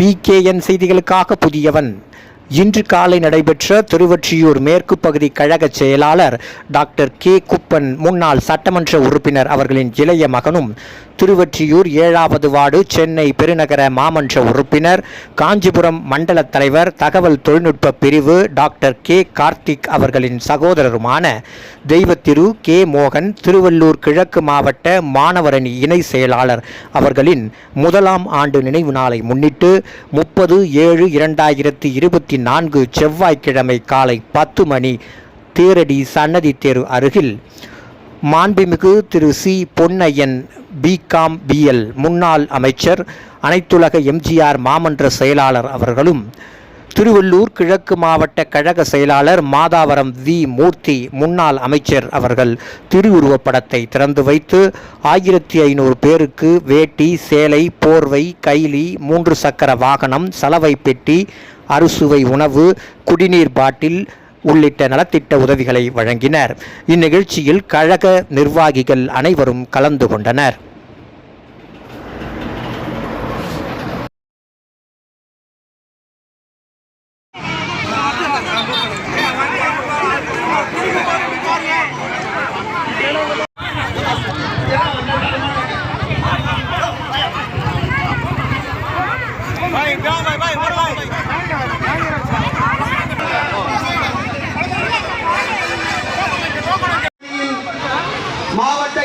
PKN செய்திகளுக்காக புதியவன். இன்று காலை நடைபெற்ற திருவொற்றியூர் மேற்கு பகுதி கழக செயலாளர் டாக்டர் கே. குப்பன் முன்னாள் சட்டமன்ற உறுப்பினர் அவர்களின் இளைய மகனும் திருவொற்றியூர் ஏழாவது வார்டு சென்னை பெருநகர மாமன்ற உறுப்பினர் காஞ்சிபுரம் மண்டல தலைவர் தகவல் தொழில்நுட்ப பிரிவு டாக்டர் கே. கார்த்திக் அவர்களின் சகோதரருமான தெய்வத்திரு கே. மோகன் திருவள்ளூர் கிழக்கு மாவட்ட மாணவரணி இணை செயலாளர் அவர்களின் முதலாம் ஆண்டு நினைவு நாளை முன்னிட்டு முப்பது ஏழு இரண்டாயிரத்தி இருபத்தி நான்கு செவ்வாய்க்கிழமை காலை பத்து மணி தேரடி சன்னதி தேர் அருகில் மாண்புமிகு Thiru C Ponnaiyan BCom BL முன்னாள் அமைச்சர் அனைத்துலக எம்ஜிஆர் மாமன்ற செயலாளர் அவர்களும் திருவள்ளூர் கிழக்கு மாவட்ட கழக செயலாளர் மாதாவரம் வி. மூர்த்தி முன்னாள் அமைச்சர் அவர்கள் திருவுருவப்படத்தை திறந்து வைத்து ஆயிரத்தி ஐநூறு பேருக்கு வேட்டி சேலை போர்வை கைலி மூன்று சக்கர வாகனம் சலவை பெட்டி அறுசுவை உணவு குடிநீர் பாட்டில் உள்ளிட்ட நலத்திட்ட உதவிகளை வழங்கினர். இந்நிகழ்ச்சியில் கழக நிர்வாகிகள் அனைவரும் கலந்து கொண்டனர்.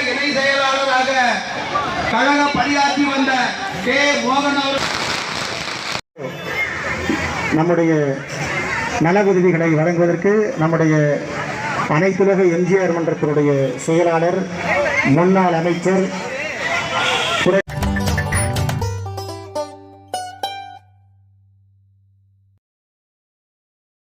இணை செயலாளராக கழக பணியாற்றி வந்த கே. மோகன் அவர் நம்முடைய நல உதவிகளை வழங்குவதற்கு நம்முடைய அனைத்துலக எம்ஜிஆர் மன்றத்தினுடைய செயலாளர் முன்னாள் அமைச்சர்